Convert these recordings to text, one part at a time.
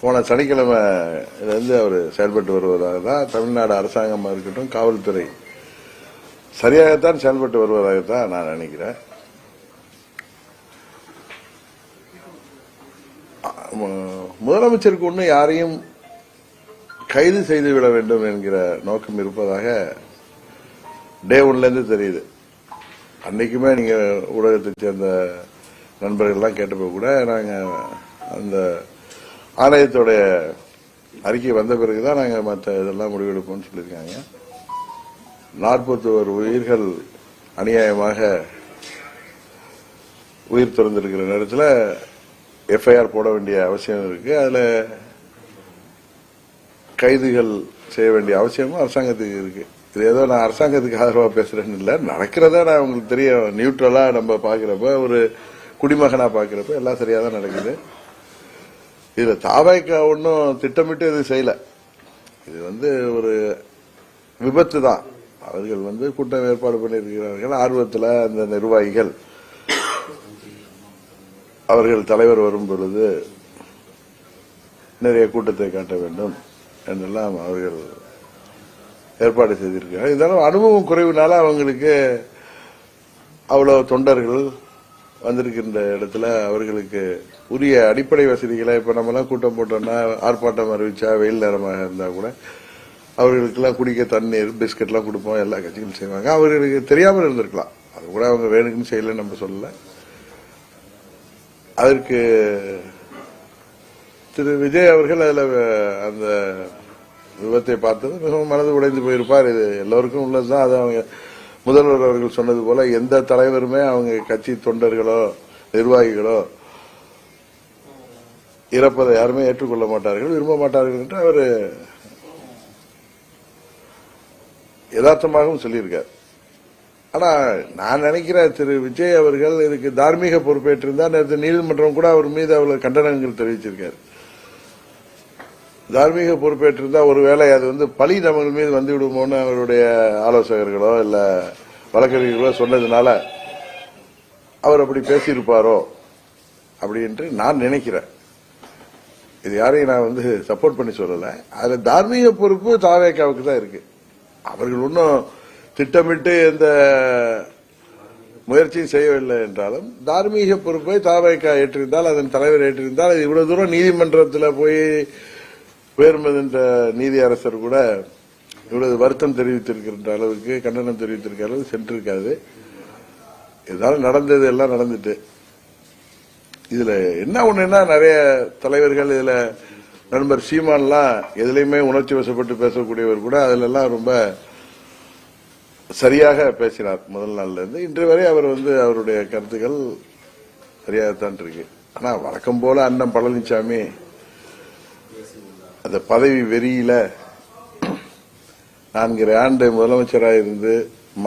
போன சனிக்கிழமை இருந்து அவர் செயல்பட்டு வருவதாக தான் தமிழ்நாடு அரசாங்கமாக இருக்கட்டும் காவல்துறை சரியாகத்தான் செயல்பட்டு வருவதாகத்தான் நான் நினைக்கிறேன். முதலமைச்சருக்கு ஒன்றும் யாரையும் கைது செய்து விட வேண்டும் என்கிற நோக்கம் இருப்பதாக டே ஒன்லேருந்து தெரியுது. அன்னைக்குமே நீங்கள் ஊடகத்தை சேர்ந்த நண்பர்கள்லாம் கேட்டப்போ கூட நாங்கள் அந்த ஆணையத்தோடைய அறிக்கை வந்த பிறகுதான் நாங்கள் மற்ற இதெல்லாம் முடிவெடுப்போம்னு சொல்லியிருக்காங்க. நாற்பத்தோரு உயிர்கள் அநியாயமாக உயிர் திறந்திருக்கிற நேரத்தில் எஃப்ஐஆர் போட வேண்டிய அவசியம் இருக்கு. அதில் கைதுகள் செய்ய வேண்டிய அவசியமும் அரசாங்கத்துக்கு இருக்கு. இது ஏதோ நான் அரசாங்கத்துக்கு ஆதரவாக பேசுறேன்னு இல்லை. நடக்கிறதா நான் உங்களுக்கு தெரியும். நியூட்ரலா நம்ம பார்க்குறப்ப ஒரு குடிமகனா பார்க்குறப்ப எல்லாம் சரியாக தான் நடக்குது. இதுல தாவாய்க்கா ஒன்றும் திட்டமிட்டு எதுவும் செய்யல. இது வந்து ஒரு விபத்து தான். அவர்கள் வந்து கூட்டம் ஏற்பாடு பண்ணியிருக்கிறார்கள். ஆர்வத்தில் அந்த நிர்வாகிகள் அவர்கள் தலைவர் வரும் பொழுது நிறைய கூட்டத்தை காட்ட வேண்டும் என்றெல்லாம் அவர்கள் ஏற்பாடு செய்திருக்கிறார் இருந்தாலும் அனுபவம் குறைவுனால அவங்களுக்கு அவ்வளவு தொண்டர்கள் வந்திருக்கின்ற இடத்துல அவர்களுக்கு உரிய அடிப்படை வசதிகளை இப்ப நம்ம எல்லாம் கூட்டம் போட்டோம்னா ஆர்ப்பாட்டம் அறிவிச்சா வெயில் நேரமாக இருந்தா கூட அவர்களுக்கெல்லாம் குடிக்க தண்ணீர் பிஸ்கட்லாம் கொடுப்போம் எல்லா கட்சிகளும் செய்வாங்க. அவர்களுக்கு தெரியாமல் இருந்திருக்கலாம். அது கூட அவங்க வேணுக்குன்னு செய்யல நம்ம சொல்லல. அதற்கு திரு விஜய் அவர்கள் அதில் அந்த விபத்தை பார்த்தது மிகவும் மனது உடைந்து போயிருப்பார். இது எல்லோருக்கும் உள்ளதுதான். அது அவங்க முதல்வர் அவர்கள் சொன்னது போல எந்த தலைவருமே அவங்க கட்சி தொண்டர்களோ நிர்வாகிகளோ இறப்பதை யாருமே ஏற்றுக்கொள்ள மாட்டார்கள் விரும்ப மாட்டார்கள் என்று அவர் யதார்த்தமாகவும் சொல்லியிருக்கார். ஆனா நான் நினைக்கிறேன் திரு விஜய் அவர்கள் இதுக்கு தார்மீக பொறுப்பேற்றிருந்தார். நேற்று நீதிமன்றம் கூட அவர் மீது அவர்கள் கண்டனங்கள் தெரிவிச்சிருக்காரு. தார்மீக பொறுப்பேற்றிருந்தா ஒருவேளை அது வந்து பழி நம்ம மீது வந்து விடுமோன்னு அவருடைய ஆலோசகர்களோ இல்ல வழக்கறிஞர்களோ சொன்னதுனால அவர் அப்படி பேசியிருப்பாரோ அப்படின்ட்டு நான் நினைக்கிறேன். இது யாரையும் நான் வந்து சப்போர்ட் பண்ணி சொல்லல. அதுல தார்மீக பொறுப்பு தாவேக்காவுக்கு தான் இருக்கு. அவர்கள் ஒன்றும் திட்டமிட்டு எந்த முயற்சியும் செய்யவில்லை என்றாலும் தார்மீக பொறுப்பை தாவேக்கா ஏற்றிருந்தால் அதன் தலைவர் ஏற்றிருந்தால் இது இவ்வளவு தூரம் நீதிமன்றத்தில் போய் உயர்மதின்ற நீதி அரசர் கூட இவரது வருத்தம் தெரிவித்திருக்கின்ற அளவுக்கு கண்டனம் தெரிவித்திருக்கிற அளவுக்கு சென்றிருக்காது இதனால நடந்தது எல்லாம் நடந்துட்டு. இதுல என்ன ஒண்ணுன்னா நிறைய தலைவர்கள் இதுல நண்பர் சீமான்லாம் எதுலையுமே உணர்ச்சி வசப்பட்டு பேசக்கூடியவர் கூட அதுல எல்லாம் ரொம்ப சரியாக பேசினார் முதல் நாள்ல இருந்து. இன்று வரை அவர் வந்து அவருடைய கருத்துக்கள் சரியாகத்தான் இருக்கு. ஆனா வழக்கம் போல அண்ணன் பழனிசாமி அந்த பதவி வெறியில நான்கு ஆண்டு முதலமைச்சராக இருந்து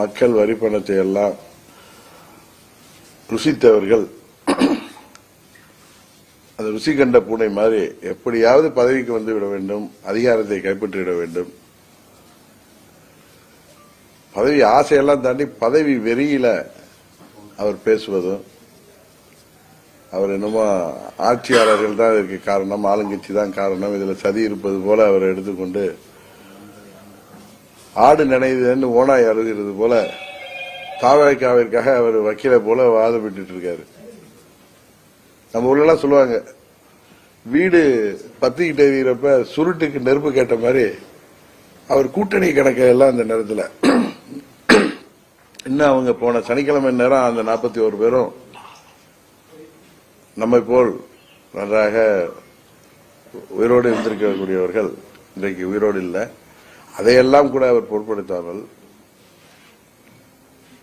மக்கள் வரி பணத்தை எல்லாம் ருசித்தவர்கள். அந்த ருசி கண்ட பூனை மாதிரி எப்படியாவது பதவிக்கு வந்து விட வேண்டும் அதிகாரத்தை கைப்பற்றிவிட வேண்டும். பதவி ஆசையெல்லாம் தாண்டி பதவி வெறியில அவர் பேசுவதும் அவர் என்னமோ ஆட்சியாளர்கள் தான் இதற்கு காரணம் ஆளுங்கட்சி தான் காரணம். இதுல சதி இருப்பது போல அவர் எடுத்துக்கொண்டு ஆடு நினைவுன்னு ஓனாய் அழுகிறது போல தாவகாவிற்காக அவர் வக்கீலை போல வாதப்பட்டு இருக்காரு. நம்ம ஊர்லலாம் சொல்லுவாங்க வீடு பத்திக்கிட்டு எறிகிறப்ப சுருட்டுக்கு நெருப்பு கேட்ட மாதிரி அவர் கூட்டணி கணக்கு எல்லாம் அந்த நேரத்தில். இன்னும் அவங்க போன சனிக்கிழமை நேரம் அந்த நாற்பத்தி ஒரு பேரும் நம்மை போல் நன்றாக உயிரோடு இருந்திருக்கக்கூடியவர்கள் இன்றைக்கு உயிரோடு இல்லை அதையெல்லாம் கூட அவர் பொருட்படுத்தாமல்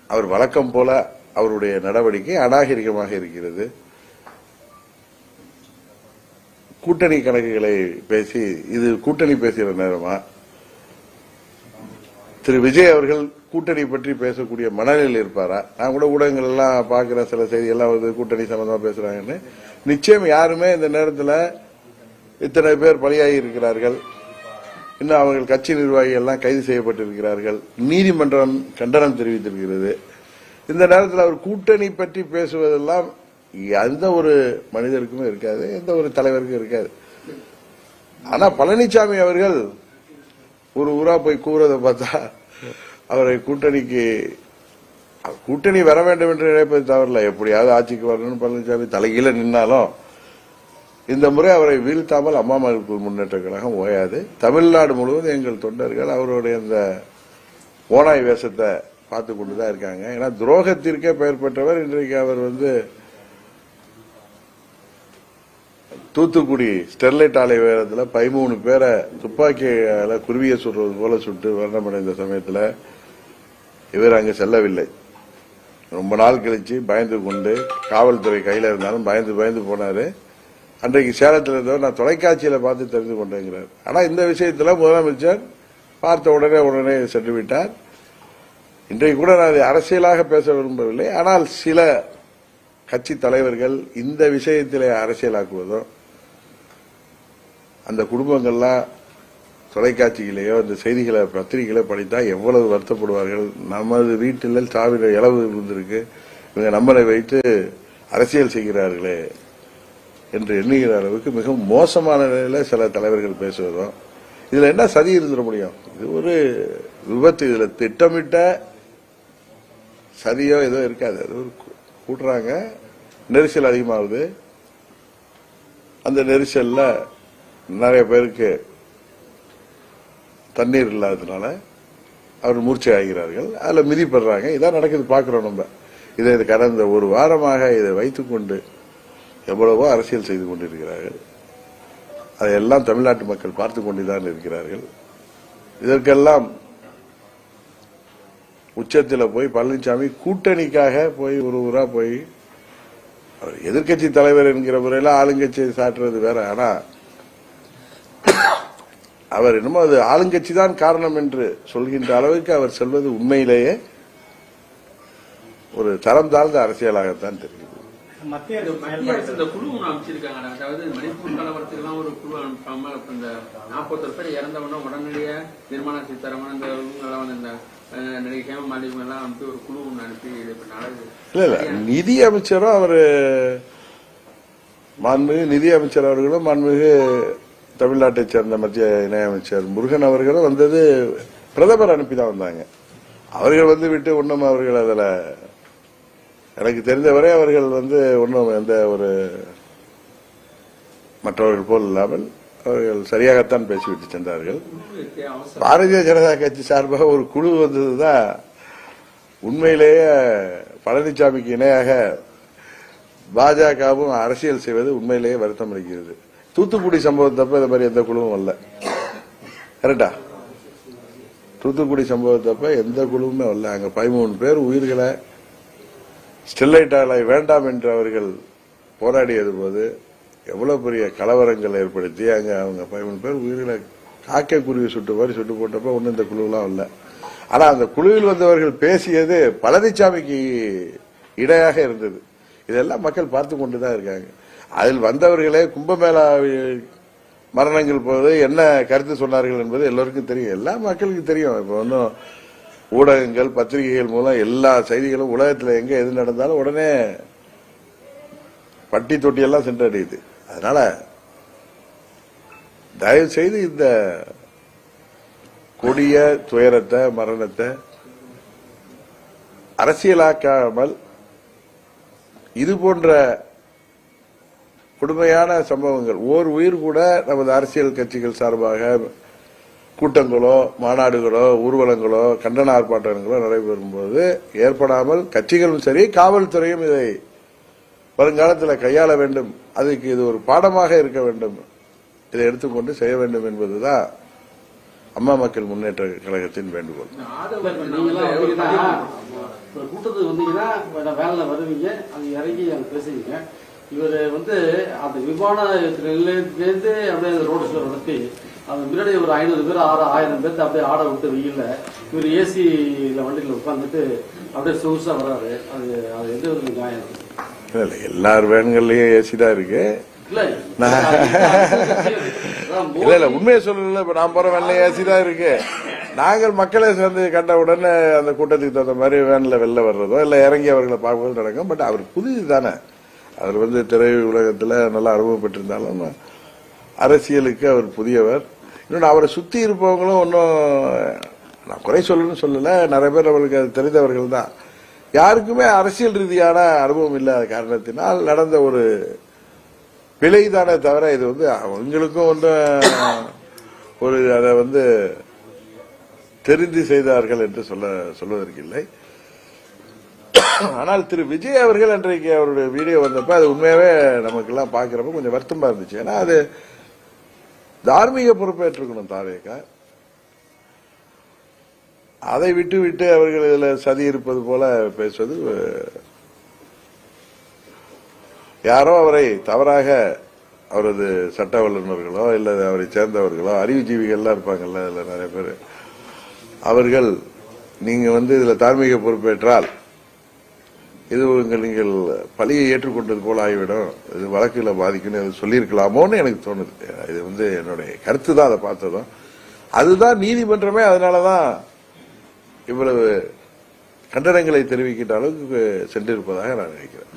அவர் வழக்கம் போல அவருடைய நடவடிக்கை அநாகரிகமாக இருக்கிறது. கூட்டணி கணக்குகளை பேசி இது கூட்டணி பேசுகிற நேரமா? திரு விஜய் அவர்கள் கூட்டணி பற்றி பேசக்கூடிய மனநிலையில் இருப்பாரா? நான் கூட ஊடகங்கள் எல்லாம் பார்க்குற சில செய்தி எல்லாம் வந்து கூட்டணி சம்பந்தமா பேசுறாங்கன்னு. நிச்சயம் யாருமே இந்த நேரத்தில் இத்தனை பேர் பலியாகி இருக்கிறார்கள். இன்னும் அவர்கள் கட்சி நிர்வாகிகள் எல்லாம் கைது செய்யப்பட்டிருக்கிறார்கள். நீதிமன்றம் கண்டனம் தெரிவித்திருக்கிறது. இந்த நேரத்தில் அவர் கூட்டணி பற்றி பேசுவதெல்லாம் எந்த ஒரு மனிதருக்குமே இருக்காது எந்த ஒரு தலைவருக்கும் இருக்காது. ஆனா பழனிசாமி அவர்கள் ஒரு ஊரா போய் கூறதை பார்த்தா அவரை கூட்டணிக்கு கூட்டணி வர வேண்டும் என்று நினைப்பது தவறில்ல. எப்படியாவது ஆட்சிக்கு வரணும்னு பழனிசாமி தலைகீழ நின்னாலும் இந்த முறை அவரை வீழ்த்தாமல் அம்மா மகள் முன்னேற்ற கழகம் ஓயாது. தமிழ்நாடு முழுவதும் எங்கள் தொண்டர்கள் அவருடைய அந்த ஓனாய் வேஷத்தை பார்த்து கொண்டு தான் இருக்காங்க. ஏன்னா துரோகத்திற்கே பெயர் பெற்றவர் இன்றைக்கு அவர் வந்து தூத்துக்குடி ஸ்டெர்லைட் ஆலை வேகத்தில் பதிமூணு பேரை துப்பாக்கியால குருவியை சுடுறது போல சுட்டு வர்ணமடைந்த சமயத்தில் இவர் அங்கு செல்லவில்லை. ரொம்ப நாள் கழிச்சு பயந்து கொண்டு காவல்துறை கையில இருந்தாலும் பயந்து பயந்து போனாரு. அன்றைக்கு சேலத்தில் இருந்தவர் நான் தொலைக்காட்சியில் பார்த்து தெரிந்து கொண்டேங்கிறார். ஆனால் இந்த விஷயத்தில் முதலமைச்சர் பார்த்த உடனே உடனே சென்று விட்டார். இன்றைக்கு கூட நான் அதை அரசியலாக பேச விரும்பவில்லை. ஆனால் சில கட்சி தலைவர்கள் இந்த விஷயத்திலே அரசியலாக்குவதும் அந்த குடும்பங்கள்லாம் தொலைக்காட்சியிலேயோ இந்த செய்திகளை பத்திரிகைகளை படித்தா எவ்வளவு வருத்தப்படுவார்கள்? நமது வீட்டில் சாவிட இளவு இருந்திருக்கு. இவங்க நம்மளை வைத்து அரசியல் செய்கிறார்களே என்று எண்ணுகிற அளவுக்கு மிகவும் மோசமான நிலையில சில தலைவர்கள் பேசுவதும் இதுல என்ன சதி இருந்துட முடியும்? இது ஒரு விபத்து. இதுல திட்டமிட்ட சதியோ ஏதோ இருக்காது. அது ஒரு கூட்டுறாங்க. நெரிசல் அதிகமாகுது. அந்த நெரிசல்ல நிறைய பேருக்கு தண்ணீர் இல்லாததுனால அவர் மூர்ச்சை ஆகிறார்கள் அதில் மிதிப்படுறாங்க. இதான் நடக்குது பார்க்குறோம் நம்ம. இதை இது கடந்த ஒரு வாரமாக இதை வைத்துக்கொண்டு எவ்வளவோ அரசியல் செய்து கொண்டிருக்கிறார்கள். அதையெல்லாம் தமிழ்நாட்டு மக்கள் பார்த்து கொண்டுதான் இருக்கிறார்கள். இதற்கெல்லாம் உச்சத்தில் போய் பழனிசாமி கூட்டணிக்காக போய் ஒரு ஊரா போய் எதிர்கட்சி எதிர்க்கட்சி தலைவர் என்கிற முறையில் ஆளுங்கட்சியை சாட்டுறது வேற. ஆனால் அவர் என்னமோ அது ஆளுங்கட்சி தான் காரணம் என்று சொல்கின்ற அளவுக்கு அவர் சொல்வது உண்மையிலேயே ஒரு தரம் தாழ்ந்த அரசியலாகத்தான் தெரிகிறது. மத்திய அரசு இந்த குழு அமைச்சிருக்காங்க அதாவது மணிப்பூர் கலவரத்துக்குலாம் ஒரு குழு அனுப்பாம இப்ப இந்த நாற்பத்தொரு பேர் இறந்தவொடனே உடனடியே நிர்மலா சீதாராமன் இந்த இவங்கெல்லாம் இந்த நடிகை ஹேம எல்லாம் அனுப்பி ஒரு குழு ஒண்ணு அனுப்பி இது நடக்குது இல்ல இல்ல. நிதி அமைச்சரும் அவரு மாண்புமிகு நிதி அமைச்சர் அவர்களும் மாண்புமிகு தமிழ்நாட்டை சேர்ந்த மத்திய இணையமைச்சர் முருகன் அவர்களும் வந்தது பிரதமர் அனுப்பி தான் வந்தாங்க. அவர்கள் வந்து விட்டு ஒன்றும் அவர்கள் அதில் எனக்கு தெரிந்தவரை அவர்கள் வந்து ஒன்றும் எந்த ஒரு மற்றவர்கள் போல் இல்லாமல் அவர்கள் சரியாகத்தான் பேசிவிட்டு சென்றார்கள். பாரதிய ஜனதா கட்சி சார்பாக ஒரு குழு வந்தது தான் உண்மையிலேயே பழனிசாமிக்கு இணையாக பாஜகவும் அரசியல் செய்வது உண்மையிலேயே வருத்தம் அளிக்கிறது தூத்துக்குடி சம்பவத்தப்ப இந்த மாதிரி எந்த குழுவும் வரல. கரெக்டா தூத்துக்குடி சம்பவத்தப்ப எந்த குழுவுமே வரல. அங்க பதிமூணு பேர் உயிர்களை ஸ்டெர்லைட் ஆலை வேண்டாம் என்று அவர்கள் போராடியது போது எவ்வளவு பெரிய கலவரங்கள் ஏற்படுத்தி அங்க அவங்க பதிமூணு பேர் உயிர்களை காக்கை குருவி சுட்டு மாதிரி சுட்டு போட்டப்ப ஒன்றும் இந்த குழுவெல்லாம் இல்லை ஆனா அந்த குழுவில் வந்தவர்கள் பேசியது பழனிசாமிக்கு இடையாக இருந்தது. இதெல்லாம் மக்கள் பார்த்து கொண்டுதான் இருக்காங்க. அதில் வந்தவர்களே கும்பமேளா மரணங்கள் போது என்ன கருத்து சொன்னார்கள் என்பது எல்லோருக்கும் தெரியும். எல்லா மக்களுக்கும் தெரியும். இப்போ ஒன்றும் ஊடகங்கள் பத்திரிகைகள் மூலம் எல்லா செய்திகளும் உலகத்தில் எங்கே எது நடந்தாலும் உடனே பட்டி தொட்டியெல்லாம் சென்றடையுது. அதனால தயவு செய்து இந்த கொடிய துயரத்தை மரணத்தை அரசியலாக்காமல் இது போன்ற கொடுமையான சம்பவங்கள். ஓர் உயிர் கூட நமது அரசியல் கட்சிகள் சார்பாக கூட்டங்களோ மாநாடுகளோ ஊர்வலங்களோ கண்டன ஆர்ப்பாட்டங்களோ நடைபெறும் போது ஏற்படாமல் கட்சிகளும் சரி காவல்துறையும் இதை வருங்காலத்தில் கையாள வேண்டும். அதுக்கு இது ஒரு பாடமாக இருக்க வேண்டும். இதை எடுத்துக்கொண்டு செய்ய வேண்டும் என்பதுதான் அம்மா மக்கள் முன்னேற்ற கழகத்தின் வேண்டுகோள். கூட்டத்துக்கு வந்தீங்கன்னா வேலை வருவீங்க அது இறங்கி பேசுவீங்க. இவர் வந்து அந்த விமான நிலையத்திலேருந்து அப்படியே அந்த ரோடு ஷோ நடத்தி அது முன்னாடி ஒரு ஐநூறு பேர் ஆறு ஆயிரம் பேர்த்து அப்படியே ஆட விட்டு வெயில்ல இவர் ஏசியில வண்டியில் உட்காந்துட்டு அப்படியே சொகுசா வர்றாரு அது அது எந்த ஒரு நியாயம் இல்ல, எல்லார் வேன்கள்லயும் ஏசி தான் இருக்கு இல்ல இல்ல உண்மையை சொல்லல இப்ப நான் போற வேன்ல ஏசி தான் இருக்கு நாங்கள் மக்களை சேர்ந்து கண்ட உடனே அந்த கூட்டத்துக்கு தகுந்த மாதிரி வேன்ல வெளில வர்றதோ இல்ல இறங்கி அவர்களை பார்ப்பதோ நடக்கும் பட் அவர் புதிது தானே அவர் வந்து திரை உலகத்தில் நல்லா அனுபவம் பெற்றிருந்தாலும் அரசியலுக்கு அவர் புதியவர். இன்னொன்று அவரை சுற்றி இருப்பவங்களும் ஒன்றும் நான் குறை சொல்லணும்னு சொல்லலை நிறைய பேர் அவர்களுக்கு அது தெரிந்தவர்கள் தான். யாருக்குமே அரசியல் ரீதியான அனுபவம் இல்லாத காரணத்தினால் நடந்த ஒரு பிழைதானே தவிர இது வந்து அவங்களுக்கும் ஒன்றும் ஒரு அதை வந்து தெரிந்து செய்தார்கள் என்று சொல்ல சொல்வதற்கு இல்லை. ஆனால் திரு விஜய் அவர்கள் அன்றைக்கு அவருடைய வீடியோ வந்தப்ப அது உண்மையாவே நமக்கெல்லாம் பாக்குறப்ப கொஞ்சம் வருத்தமா இருந்துச்சு. ஏன்னா அது தார்மீக பொறுப்பேற்றுக்கணும் தாவேக்கா. அதை விட்டு விட்டு அவர்கள் இதுல சதி இருப்பது போல பேசுவது யாரோ அவரை தவறாக அவரது சட்ட வல்லுநர்களோ இல்ல அவரை சேர்ந்தவர்களோ அறிவுஜீவிகள்லாம் இருப்பாங்கல்ல இதுல நிறைய பேர். அவர்கள் நீங்க வந்து இதுல தார்மீக பொறுப்பேற்றால் இது உங்கள் நீங்கள் பழியை ஏற்றுக்கொண்டது போல ஆகிவிடும் இது வழக்கில் பாதிக்கும்னு அது சொல்லியிருக்கலாமோன்னு எனக்கு தோணுது. இது வந்து என்னுடைய கருத்து தான் அதை பார்த்ததும். அதுதான் நீதிமன்றமே அதனாலதான் இவ்வளவு கண்டனங்களை தெரிவிக்கின்ற அளவுக்கு சென்றிருப்பதாக நான் நினைக்கிறேன்.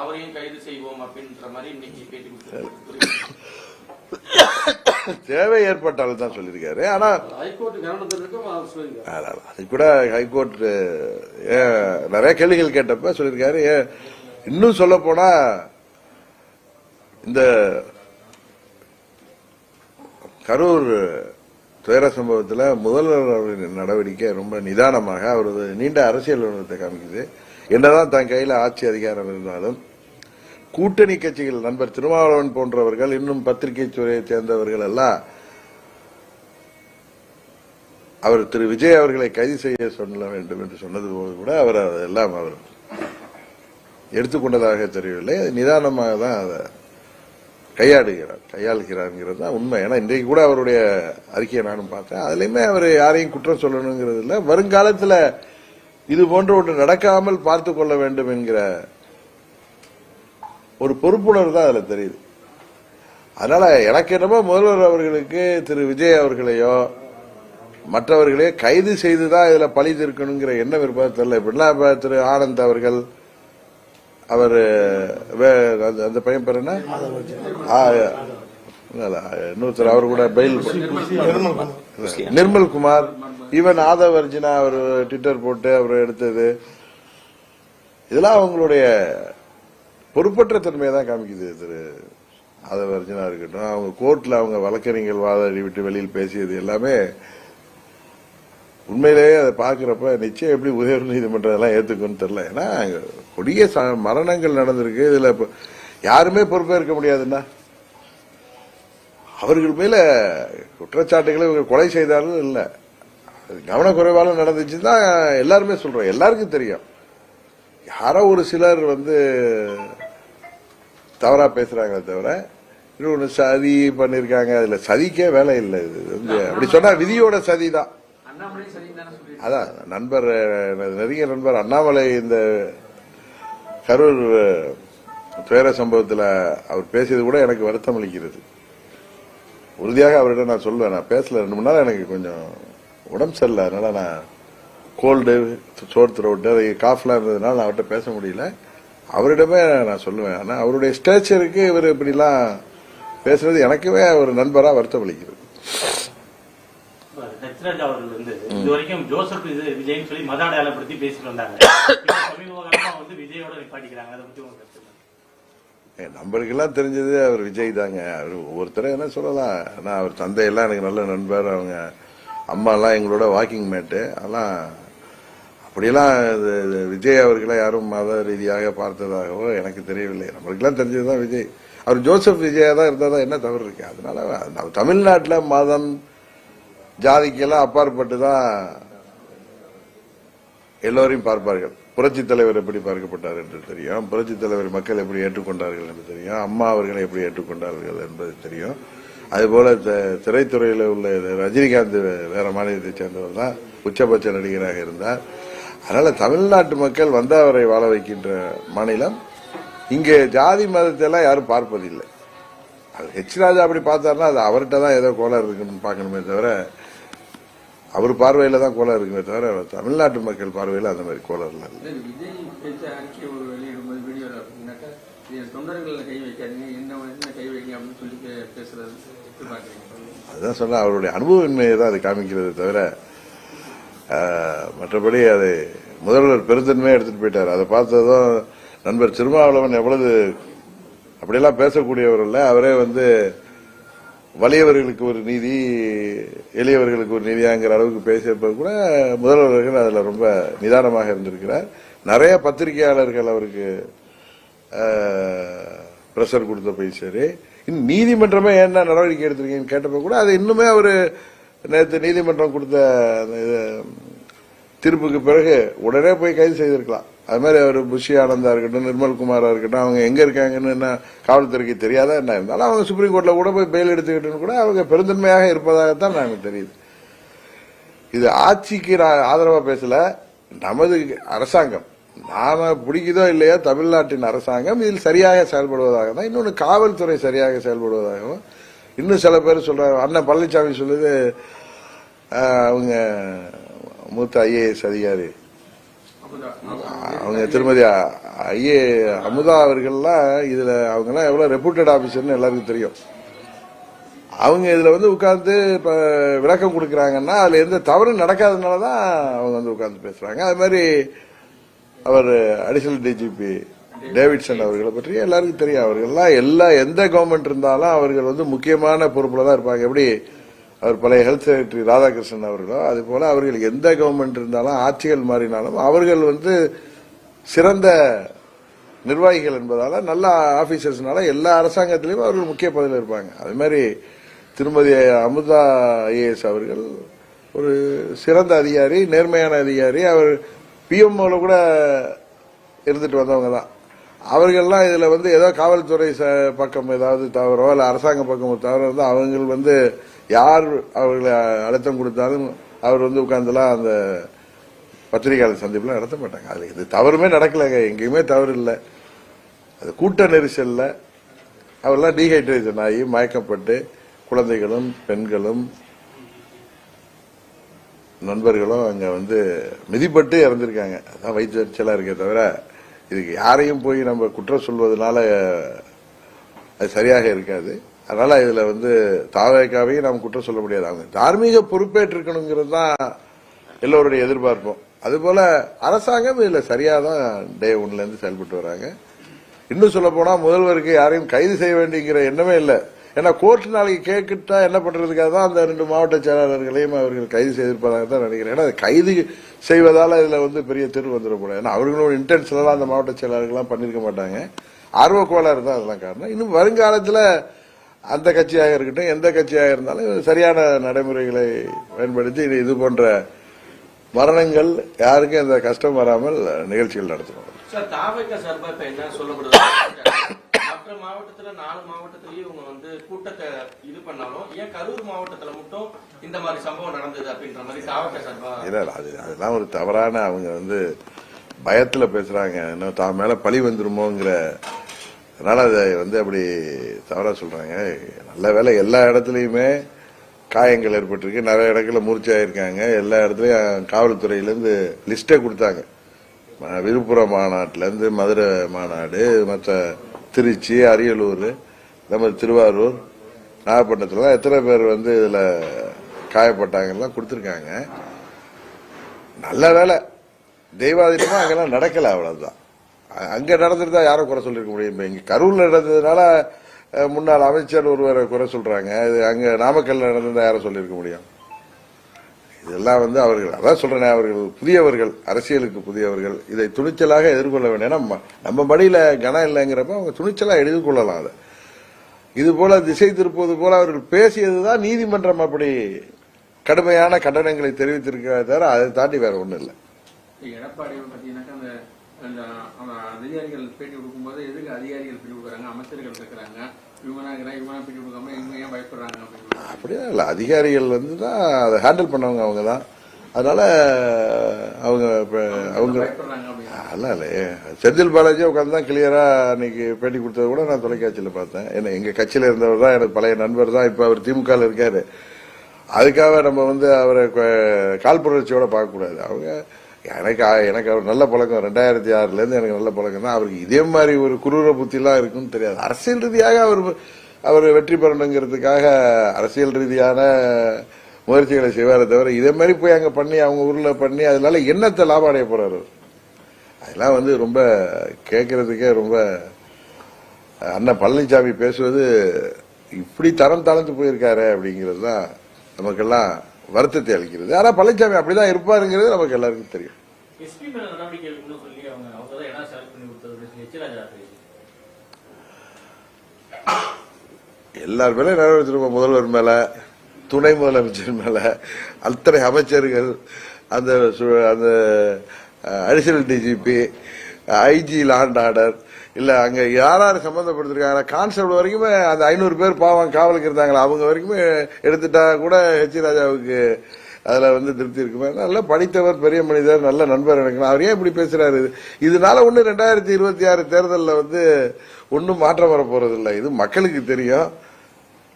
அவரையும் கைது செய்வோம் அப்படின்ற மாதிரி இன்னைக்கு பேட்டி தேவை ஏற்பட்டாலும் தான் சொல்லியிருக்காரு. ஆனா ஹைகோர்ட் கவனத்திற்கும் அவர் சொல்லியிருக்காரு. அதான், அது கூட ஹைகோர்ட் நிறைய கேள்விகள் கேட்டப்ப சொல்லியிருக்காரு. இன்னும் சொல்ல போனா இந்த கரூர் துயர சம்பவத்தில் முதல்வர் அவர்களின் நடவடிக்கை ரொம்ப நிதானமாக அவரது நீண்ட அரசியல் காமிக்குது. என்னதான் தன் கையில் ஆட்சி அதிகாரம் இருந்தாலும் கூட்டணி கட்சிகள் நண்பர் திருமாவளவன் போன்றவர்கள் இன்னும் பத்திரிகை துறையை சேர்ந்தவர்கள் எல்லாம் அவர் திரு. விஜய் அவர்களை கைது செய்ய சொல்ல வேண்டும் என்று சொன்னது போது கூட அவர் அதெல்லாம் அவர் எடுத்துக்கொண்டதாக தெரியவில்லை. நிதானமாக தான் அதை கையாடுகிறார் கையாளுகிறார்ங்கிறது தான் உண்மை. ஏன்னா இன்றைக்கு கூட அவருடைய அறிக்கையை நானும் பார்த்தேன். அதுலேயுமே அவர் யாரையும் குற்றம் சொல்லணுங்கிறது இல்லை. வருங்காலத்தில் இது போன்ற ஒன்று நடக்காமல் பார்த்து கொள்ள வேண்டும் என்கிற ஒரு பொறுப்புணர்வு தான் அதுல தெரியுது. அதனால எனக்கு என்னமோ முதல்வர் அவர்களுக்கு திரு விஜய் அவர்களையோ மற்றவர்களே கைது செய்துதான் இதுல பழி தீர்க்கணுங்கிற எண்ணம் இருப்பது தெரியல. இப்படின்னா திரு ஆனந்த் அவர்கள் அவர் அந்த பையன் பேர் என்ன? இன்னொருத்தர் அவர் கூட பெயில் நிர்மல் குமார். ஈவன் ஆதவ் அர்ஜுனா அவர் ட்விட்டர் போட்டு அவர் எடுத்தது. இதெல்லாம் அவங்களுடைய பொறுப்பற்ற தன்மையை தான் காமிக்குது திரு ஆதவ அர்ஜுனா இருக்கட்டும். அவங்க கோர்ட்ல அவங்க வழக்கறிஞர்கள் வாதாடி விட்டு வெளியில் பேசியது எல்லாமே உண்மையிலேயே அதை பார்க்குறப்ப நிச்சயம் எப்படி உயர் நீதிமன்றம் எல்லாம் ஏத்துக்கும்னு தெரியல. ஏன்னா கொடிய ச- மரணங்கள் நடந்திருக்கு. இதுல இப்போ யாருமே பொறுப்பேற்க முடியாதுன்னா அவர்கள் மேல குற்றச்சாட்டுகளை இவங்க கொலை செய்தாலும் இல்லை. அது கவனக்குறைவால நடந்துச்சு தான் எல்லாருமே சொல்றோம். எல்லாருக்கும் தெரியும். யாரோ ஒரு சிலர் வந்து தவறா பேசுறாங்களே தவிர இன்னொன்னு சதி பண்ணிருக்காங்க. அதுல சதிக்கே வேலை இல்லை இது. வந்து அப்படி சொன்னா விதியோட சதி தான் அதான் நண்பர் நெருங்கிய நண்பர். அண்ணாமலை இந்த கரூர் துயர சம்பவத்தில் அவர் பேசியது கூட எனக்கு வருத்தம் அளிக்கிறது. உறுதியாக அவரிடம் நான் சொல்லுவேன் நான் பேசல. ரெண்டு மணி நேரம் எனக்கு கொஞ்சம் உடம்பு சரியில்லை. அதனால நான் கோல்டு சோர் த்ரோட்டு அது காஃப்லாம் இருந்ததுனால நான் அவர்கிட்ட பேச முடியல. அவரிடமே நான் சொல்லுவேன் ஆனால் அவருடைய ஸ்டேச்சருக்கு இவர் இப்படிலாம் பேசுறது எனக்குமே ஒரு நண்பராக வருத்தம் அளிக்கிறது ஹெச்ராஜ் அவர்கள் வந்து இது வரைக்கும் ஜோசப் இது விஜய்னு சொல்லி மத அடையாளப்படுத்தி பேசிட்டு வந்தாங்க. இப்ப சமீப காலமா வந்து விஜயோட நிப்பாட்டிக்கிறாங்க. அதை பத்தி உங்க கருத்து என்ன? ஏ, நம்மளுக்கெல்லாம் தெரிஞ்சது அவர் விஜய் தாங்க. அவர் ஒவ்வொருத்தரும் என்ன சொல்லலாம். ஆனால் அவர் தந்தையெல்லாம் எனக்கு நல்ல நண்பர். அவங்க அம்மாலாம் எங்களோட வாக்கிங் மேட்டு அதெல்லாம் அப்படியெல்லாம் விஜய் அவர்களை யாரும் மத ரீதியாக பார்த்ததாகவோ எனக்கு தெரியவில்லை. நம்மளுக்கெல்லாம் தெரிஞ்சதுதான் விஜய். அவர் ஜோசப் விஜயா தான் இருந்தால் தான் என்ன தவறு இருக்கு? அதனால நம்ம தமிழ்நாட்டில் மதம் ஜாதிக்கெல்லாம் அப்பாற்பட்டு தான் எல்லோரையும் பார்ப்பார்கள். புரட்சி தலைவர் எப்படி பார்க்கப்பட்டார் என்று தெரியும். புரட்சி தலைவர் மக்கள் எப்படி ஏற்றுக்கொண்டார்கள் என்று தெரியும். அம்மா அவர்களை எப்படி ஏற்றுக்கொண்டார்கள் என்பது தெரியும். அதுபோல த- திரைத்துறையில் உள்ள ரஜினிகாந்த் வேற மாநிலத்தைச் சேர்ந்தவர் தான். உச்சபட்ச நடிகராக இருந்தார். அதனால தமிழ்நாட்டு மக்கள் வந்த அவரை வாழ வைக்கின்ற மாநிலம். இங்கே ஜாதி மதத்தை எல்லாம் யாரும் பார்ப்பதில்லை. அது ஹெச் ராஜா அப்படி பார்த்தாருன்னா அது அவர்கிட்ட தான் ஏதோ கோளாறு இருக்குன்னு பார்க்கணுமே தவிர அவர் பார்வையில தான் கோலம் இருக்குமே தவிர தமிழ்நாட்டு மக்கள் பார்வையில அந்த மாதிரி கோலம் இல்லை. இல்ல, விஜய் பேச்ச அறிக்கை ஒரு வெளியிடும்போது வீடியோல அப்படின்னாக்கா இது தொண்டர்களில் கை வைக்காதீங்க என்ன என்ன கை வைங்க அப்படின்னு சொல்லி பே- பேசுறது எப்படி பாக்குறீங்க அதுதான் சொன்ன அவருடைய அனுபவமின்மையை தான் அது காமிக்கிறது தவிர மற்றபடி அது முதல்வர் பெருந்தன்மையா எடுத்துட்டு போயிட்டார். அதை பார்த்ததும் நண்பர் திருமாவளவன் எவ்வளவு அப்படியெல்லாம் பேசக்கூடியவர் இல்லை. அவரே வந்து வலியவர்களுக்கு ஒரு நீதி எளியவர்களுக்கு ஒரு நீதியாங்கிற அளவுக்கு பேசியப்ப கூட முதல்வர்கள் அதில் ரொம்ப நிதானமாக இருந்திருக்கிறார். நிறைய பத்திரிகையாளர்கள் அவருக்கு பிரஷர் கொடுத்த போய் சரி. இன்னும் நீதிமன்றமே என்ன நடவடிக்கை எடுத்திருக்கீங்கன்னு கேட்டப்ப கூட அது இன்னுமே அவர் நேற்று நீதிமன்றம் கொடுத்த இது, தீர்ப்புக்கு பிறகு உடனே போய் கைது செய்திருக்கலாம். அது மாதிரி அவர் புஷி ஆனந்தா இருக்கட்டும் நிர்மல் குமாரா இருக்கட்டும் அவங்க எங்க இருக்காங்கன்னு என்ன காவல்துறைக்கு தெரியாதா என்ன? இருந்தாலும் அவங்க சுப்ரீம் கோர்ட்ல கூட போய் பெயில் எடுத்துக்கிட்டுன்னு கூட அவங்க பெருந்தன்மையாக இருப்பதாகத்தான் நமக்கு தெரியுது. இது ஆட்சிக்கு நான் ஆதரவா பேசல. நமது அரசாங்கம் நாம பிடிக்குதோ இல்லையோ தமிழ்நாட்டின் அரசாங்கம் இதில் சரியாக செயல்படுவதாக தான் இன்னொன்று காவல்துறை சரியாக செயல்படுவதாகவும் இன்னும் சில பேர் சொல்கிறாங்க அண்ணன் பழனிசாமி சொல்லுது அவங்க மூத்த ஐஏஎஸ் அதிகாரி. அவங்க திருமதி ஐஏ அமுதா அவர்கள்லாம் இதுல அவங்கெல்லாம் எவ்வளவு ரெப்யூட்டட் ஆஃபீஸர்னு எல்லாருக்கும் தெரியும். அவங்க இதுல வந்து உட்கார்ந்து இப்ப விளக்கம் கொடுக்குறாங்கன்னா அதுல எந்த தவறும் நடக்காதனால தான் அவங்க வந்து உட்கார்ந்து பேசுறாங்க. அது மாதிரி அவர் அடிஷனல் டிஜிபி டேவிட்சன் அவர்களை பற்றி எல்லாருக்கும் தெரியும். அவர்கள்லாம் எல்லா எந்த கவர்மெண்ட் இருந்தாலும் அவர்கள் வந்து முக்கியமான பொறுப்பில் தான் இருப்பாங்க. எப்படி? அவர் பழைய ஹெல்த் செக்ரட்டரி ராதாகிருஷ்ணன் அவர்களோ அது போல அவர்கள் எந்த கவர்மெண்ட் இருந்தாலும் ஆட்சிகள் மாறினாலும் அவர்கள் வந்து சிறந்த நிர்வாகிகள் என்பதால நல்ல ஆபீசர்ஸ்னால எல்லா அரசாங்கத்திலையும் அவர்கள் முக்கிய பதவியில் இருப்பாங்க. அது மாதிரி திருமதி அமுதா ஐஏஎஸ் அவர்கள் ஒரு சிறந்த அதிகாரி நேர்மையான அதிகாரி. அவர் பிஎம்ஓவில் கூட இருந்துட்டு வந்தவங்க தான். அவர்கள்லாம் இதுல வந்து ஏதோ காவல்துறை ச- பக்கம் ஏதாவது தவறோ இல்ல அரசாங்க பக்கம் தவறோ இருந்தா அவங்கள் வந்து யார் அவர்களை அழுத்தம் கொடுத்தாலும் அவர் வந்து உட்கார்ந்துலாம் அந்த பத்திரிகையாளர் சந்திப்புலாம் நடத்த மாட்டாங்க. அது இது தவறுமே நடக்கலைங்க. எங்கேயுமே தவறு இல்லை. அது கூட்ட நெரிசல்ல அவர்லாம் டீஹைட்ரேஷன் ஆகி மயக்கப்பட்டு குழந்தைகளும் பெண்களும் நண்பர்களும் அங்க வந்து மிதிப்பட்டு இறந்திருக்காங்க. அதான் வயிற்று வயிற்றுச்சலா இருக்கே தவிர இதுக்கு யாரையும் போய் நம்ம குற்றம் சொல்வதனால அது சரியாக இருக்காது. அதனால இதுல வந்து தாவேக்காவையும் நாம் குற்றம் சொல்ல முடியாது. அவங்க தார்மீக பொறுப்பேற்றிருக்கணுங்கிறது தான் எல்லோருடைய எதிர்பார்ப்பும். அதுபோல அரசாங்கம் இதுல சரியா தான் டே ஒன்ல இருந்து செயல்பட்டு வராங்க. இன்னும் சொல்ல போனா முதல்வருக்கு யாரையும் கைது செய்ய வேண்டிங்கிற எண்ணமே இல்லை. ஏன்னா கோர்ட் நாளைக்கு கேட்கிட்டா என்ன பண்றதுக்காக தான் அந்த ரெண்டு மாவட்ட செயலாளர்களையும் அவர்கள் கைது செய்திருப்பதாக தான் நினைக்கிறேன். ஏன்னா கைது செய்வதால் இதில் வந்து பெரிய தீர்வு வந்துடக்கூடாது. ஏன்னா அவர்களோட இன்டென்ஷனெல்லாம் அந்த மாவட்ட செயலாளர்கள்லாம் பண்ணியிருக்க மாட்டாங்க. ஆர்வ கோளாறு தான் அதெல்லாம் காரணம். இன்னும் வருங்காலத்தில் அந்த கட்சியாக இருக்கட்டும் எந்த கட்சியாக இருந்தாலும் சரியான நடைமுறைகளை பயன்படுத்தி இது இது போன்ற மரணங்கள் யாருக்கும் இந்த கஷ்டம் வராமல் நிகழ்ச்சிகள் நடத்தணும். மற்ற மாவட்டத்துல நாலு மாவட்டத்திலயும் இவங்க வந்து கூட்டத்தை இது பண்ணாலும் ஏன் கரூர் மாவட்டத்துல மட்டும் இந்த மாதிரி சம்பவம் நடந்தது அப்படின்ற மாதிரி தாவேக்கா இல்ல இல்ல, அது அதெல்லாம் ஒரு தவறான அவங்க வந்து பயத்துல பேசுறாங்க. இன்னும் தான் மேல பழி வந்துருமோங்கிற அதனால அதை வந்து அப்படி தவறா சொல்றாங்க. நல்ல வேலை எல்லா இடத்துலையுமே காயங்கள் ஏற்பட்டிருக்கு. நிறைய இடத்துல மூர்ச்சியாயிருக்காங்க எல்லா இடத்துலையும் காவல்துறையிலேருந்து லிஸ்டே கொடுத்தாங்க. விழுப்புரம் மாநாட்டிலேருந்து மதுரை மாநாடு மற்ற திருச்சி அரியலூர் நம்ம திருவாரூர் நாகப்பட்டினத்துல எத்தனை பேர் வந்து இதில் காயப்பட்டாங்கலாம் கொடுத்துருக்காங்க. நல்ல வேலை. தெய்வாதீனமாக அங்கெல்லாம் நடக்கலை அவ்வளோதான் அங்கே நடந்துருந்தா யாரும் குறை சொல்லிருக்க முடியும். இப்போ இங்கே கரூரில் நடந்ததுனால முன்னாள் அமைச்சர் ஒருவரை குறை சொல்கிறாங்க இது அங்கே நாமக்கல்ல நடந்திருந்தா யாரும் சொல்லியிருக்க முடியும். இதெல்லாம் வந்து அவர்கள் அதான் சொல்றேனே அவர்கள் புதியவர்கள் அரசியலுக்கு புதியவர்கள் இதை துணிச்சலாக எதிர்கொள்ள வேண்டும். நம்ம மடியில கனம் இல்லைங்கிறப்ப அவங்க துணிச்சலா எதிர்கொள்ளலாம் அதை. இது போல திசை திருப்புவது போல அவர்கள் பேசியதுதான் நீதிமன்றம் அப்படி கடுமையான கண்டனங்களை தெரிவித்திருக்கிறத தவிர அதை தாண்டி வேற ஒண்ணும் இல்லை. எடப்பாடி அந்த அதிகாரிகள் பேட்டி கொடுக்கும்போது எதுக்கு அதிகாரிகள் பேட்டி கொடுக்குறாங்க? அமைச்சர்கள் இருக்கிறாங்க அப்படியே இல்லை அதிகாரிகள் வந்து தான் அதை ஹேண்டில் பண்ணவங்க அவங்க தான். அதனால அவங்க இப்ப அவங்க அல்ல இல்ல செந்தில் பாலாஜி உட்காந்து தான் கிளியரா அன்னைக்கு பேட்டி கொடுத்தது கூட நான் தொலைக்காட்சியில பார்த்தேன். என்ன எங்க கட்சியில இருந்தவர் தான் எனக்கு பழைய நண்பர் தான் இப்ப அவர் திமுக ல இருக்காரு. அதுக்காக நம்ம வந்து அவரை க- காழ்ப்புணர்ச்சியோட பார்க்கக்கூடாது. அவங்க எனக்கு எனக்கு அவர் நல்ல பழக்கம். ரெண்டாயிரத்தி ஆறுல இருந்து எனக்கு நல்ல பழக்கம் தான். அவருக்கு இதே மாதிரி ஒரு குரூர புத்திலாம் இருக்குன்னு தெரியாது. அரசியல் ரீதியாக அவர் அவர் வெற்றி பெறணுங்கிறதுக்காக அரசியல் ரீதியான முயற்சிகளை செய்வாரே தவிர இதே மாதிரி போய் அங்க பண்ணி அவங்க ஊர்ல பண்ணி அதனால என்னத்தை லாபம் அடைய போறாரு? அதெல்லாம் வந்து ரொம்ப கேட்கறதுக்கே ரொம்ப அண்ணன் பழனிசாமி பேசுவது இப்படி தரம் தாழ்ந்து போயிருக்காரு அப்படிங்கிறது தான் நமக்கெல்லாம் வருத்தத்தை அளிக்கிறது. ஆனா பழனிசாமி அப்படிதான் இருப்பாருங்கிறது நமக்கு எல்லாருக்கும் தெரியும். எல்லார் மேலே நடவடிக்கை முதல்வர் மேல துணை முதலமைச்சர் மேல அத்தனை அமைச்சர்கள் அந்த அந்த additional DGP IG law and order இல்லை அங்கே யார் யார் சம்மந்தப்படுத்திருக்காங்க கான்ஸ்டபிள் வரைக்குமே அந்த ஐநூறு பேர் பாவம் காவலுக்கு இருந்தாங்களா? அவங்க வரைக்குமே எடுத்துட்டா கூட ஹெச் ராஜாவுக்கு அதில் வந்து திருப்தி இருக்குமே. நல்ல படித்தவர் பெரிய மனிதர் நல்ல நண்பர் எனக்கு. அவர் ஏன் இப்படி பேசுகிறாரு இதனால ஒன்று ரெண்டாயிரத்தி இருபத்தி ஆறு தேர்தலில் வந்து ஒன்றும் மாற்றம் வர இல்லை இது மக்களுக்கு தெரியும்.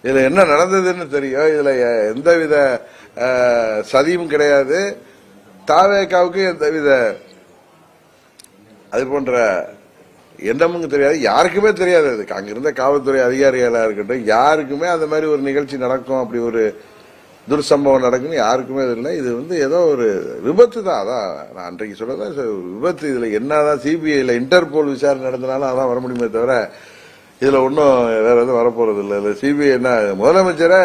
இதில் என்ன நடந்ததுன்னு தெரியும். இதில் எ- எந்தவித சதியும் கிடையாது. தாவேக்காவுக்கு எந்தவித அது போன்ற என்னமுங்க தெரியாது யாருக்குமே தெரியாது அது அங்கிருந்த காவல்துறை அதிகாரிகளாக இருக்கட்டும் யாருக்குமே அந்த மாதிரி ஒரு நிகழ்ச்சி நடக்கும் அப்படி ஒரு துர்சம்பவம் நடக்குன்னு யாருக்குமே இது இல்லை. இது வந்து ஏதோ ஒரு விபத்து தான். அதான் நான் அன்றைக்கு சொல்லதான் விபத்து. இதில் என்னதான் சிபிஐயில் இன்டர்போல் விசாரணை நடந்தனாலும் அதான் வர முடியுமே தவிர இதில் ஒன்றும் வேற எதுவும் வரப்போறது இல்லை. இல்லை சிபிஐ என்ன முதலமைச்சரை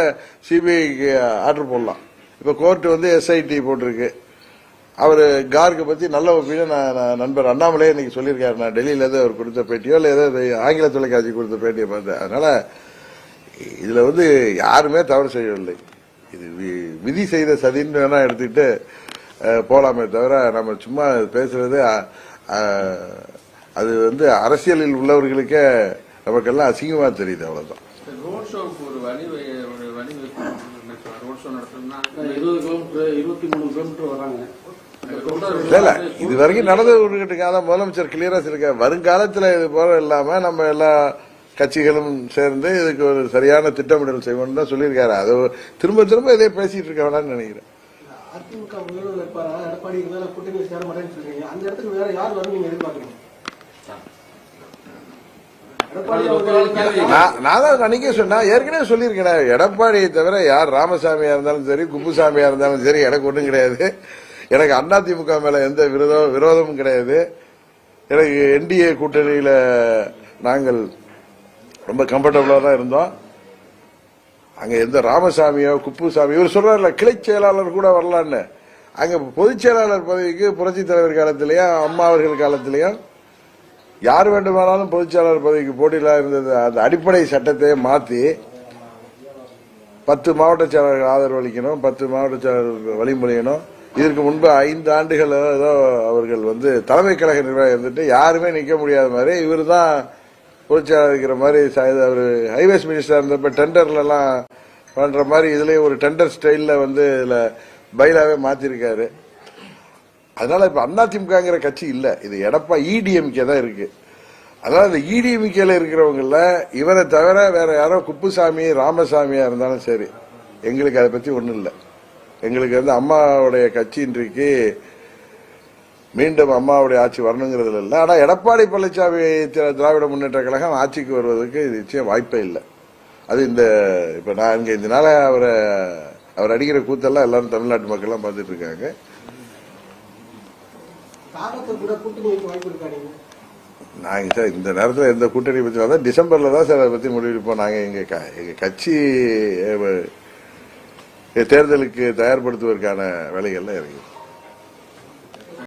சிபிஐக்கு ஆர்டர் போடலாம். இப்போ கோர்ட்டு வந்து எஸ்ஐடி போட்டிருக்கு. அவர் கார்கை பத்தி நல்ல ஒப்பீனியன் நான் நான் நண்பர் அண்ணாமலே இன்னைக்கு சொல்லியிருக்காரு நான் டெல்லியில இருந்து அவர் கொடுத்த பேட்டியோ இல்ல ஏதோ ஆங்கில தொலைக்காட்சி கொடுத்த பேட்டியை பார்த்தேன் அதனால இதுல வந்து யாருமே தவறு செய்யவில்லை இது வி- விதி செய்த சதின்னு வேணா எடுத்துக்கிட்டு போகலாமே போலாமே தவிர நம்ம சும்மா பேசுறது அது வந்து அரசியலில் உள்ளவர்களுக்கே நமக்கெல்லாம் அசிங்கமா தெரியுது அவ்வளவுதான் இருபத்தி மூணு கிலோமீட்டர் வராங்க இல்ல இது வரைக்கும் நடந்து விட்டுக்கிட்டு முதலமைச்சர் கிளியரா சொல்லிருக்காரு வருங்காலத்துல இது போல இல்லாம நம்ம எல்லா கட்சிகளும் சேர்ந்து இதுக்கு ஒரு சரியான திட்டமிடல் செய்வோம்னு தான் சொல்லியிருக்காரு. அது திரும்ப திரும்ப இதே பேசிட்டு இருக்க வேணாம்னு நினைக்கிறேன். நான் தான் அன்னைக்கே சொன்னேன். ஏற்கனவே சொல்லியிருக்கேன். எடப்பாடியை தவிர யார் ராமசாமியா இருந்தாலும் சரி குப்புசாமியா இருந்தாலும் சரி எனக்கு ஒன்றும் கிடையாது. எனக்கு அண்ணா திமுக மேல எந்த விரோதம் விரோதமும் கிடையாது. எனக்கு என்டிஏ கூட்டணியில நாங்கள் ரொம்ப கம்ஃபர்டபுளா தான் இருந்தோம். அங்க எந்த ராமசாமியோ குப்புசாமி இவர் சொல்றாருல கிளை செயலாளர் கூட வரலான்னு. அங்க பொதுச் செயலாளர் பதவிக்கு புரட்சி தலைவர் காலத்திலயும் அம்மா அவர்கள் காலத்திலயும் யார் வேண்டுமானாலும் பொதுச் செயலாளர் பதவிக்கு போட்டியில இருந்தது. அந்த அடிப்படை சட்டத்தை மாத்தி பத்து மாவட்ட செயலாளர்கள் ஆதரவு அளிக்கணும் பத்து மாவட்ட செயலாளர்கள் வழிமுறையணும். இதற்கு முன்பு ஐந்து ஆண்டுகள் ஏதோ அவர்கள் வந்து தலைமை கழக நிர்வாகம் இருந்துட்டு யாருமே நிற்க முடியாத மாதிரி இவர் தான் பொருட்சியாளர் இருக்கிற மாதிரி அவர் ஹைவேஸ் மினிஸ்டர் இருந்தப்ப டெண்டர்லாம் எல்லாம் பண்ற மாதிரி இதுலயும் ஒரு டெண்டர் ஸ்டைல்ல வந்து இதுல பைலாவே மாத்திருக்காரு. அதனால இப்ப அதிமுகங்கிற கட்சி இல்ல. இது எடப்பா இடிஎம்கே தான் இருக்கு. அதனால இந்த இடிஎம்கேல இருக்கிறவங்கள இவரை தவிர வேற யாரோ குப்புசாமி ராமசாமியா இருந்தாலும் சரி எங்களுக்கு அதை பத்தி ஒன்றும் இல்லை. எங்களுக்கு வந்து அம்மாவுடைய கட்சி இன்றைக்கு மீண்டும் அம்மாவுடைய ஆட்சி வரணுங்கிறதுல இல்ல. ஆனா எடப்பாடி பழனிசாமி திராவிட முன்னேற்ற கழகம் ஆட்சிக்கு வருவதற்கு இது நிச்சயம் வாய்ப்பே இல்லை. அது இந்த இப்ப நான் இங்க இந்த நாள அவரை அவர் அடிக்கிற கூத்தெல்லாம் எல்லாரும் தமிழ்நாட்டு மக்கள் எல்லாம் பார்த்துட்டு இருக்காங்க. தாகத்தை கூட கூட்டணி வைக்க வாய்ப்பு இருக்கா நீங்க? நாங்க சார் இந்த நேரத்தில் எந்த கூட்டணி வந்தா டிசம்பர்ல தான் சார் அதை பத்தி முடிவெடுப்போம் நாங்க எங்க க- எங்க கட்சி தேர்தலுக்கு தயார்படுத்துவதற்கான வேலைகள்லாம் இறங்கி.